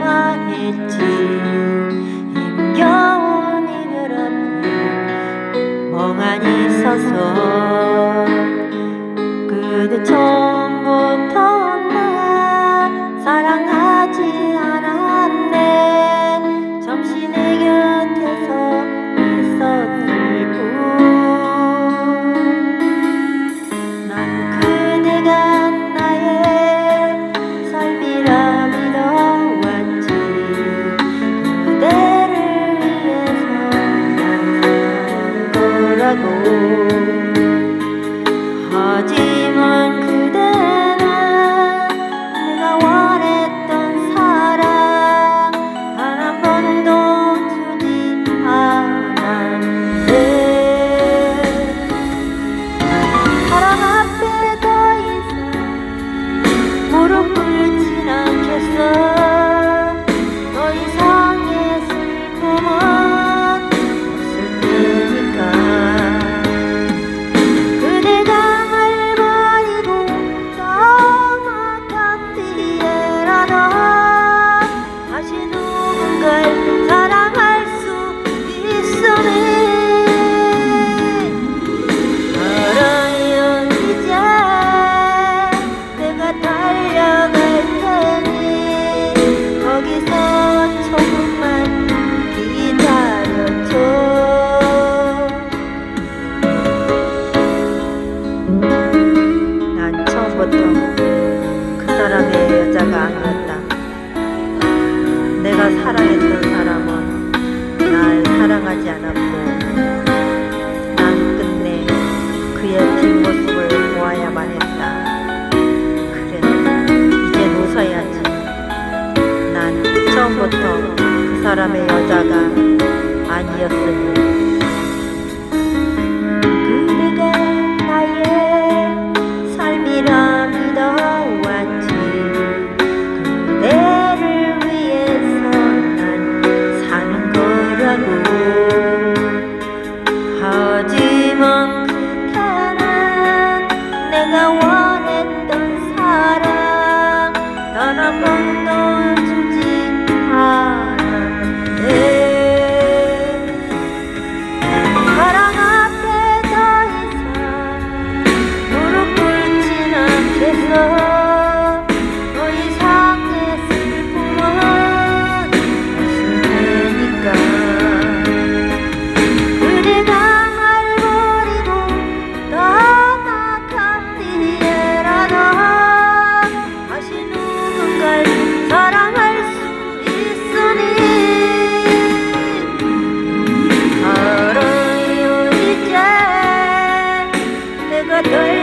말했지. 힘겨운 이별 앞에 멍하니 서서 사랑했던 사람은 날 사랑하지 않았고 난 끝내 그의 뒷모습을 보아야만 했다. 그래, 이젠 웃어야지. 난 처음부터 그 사람의 여자가 아니었으니 đời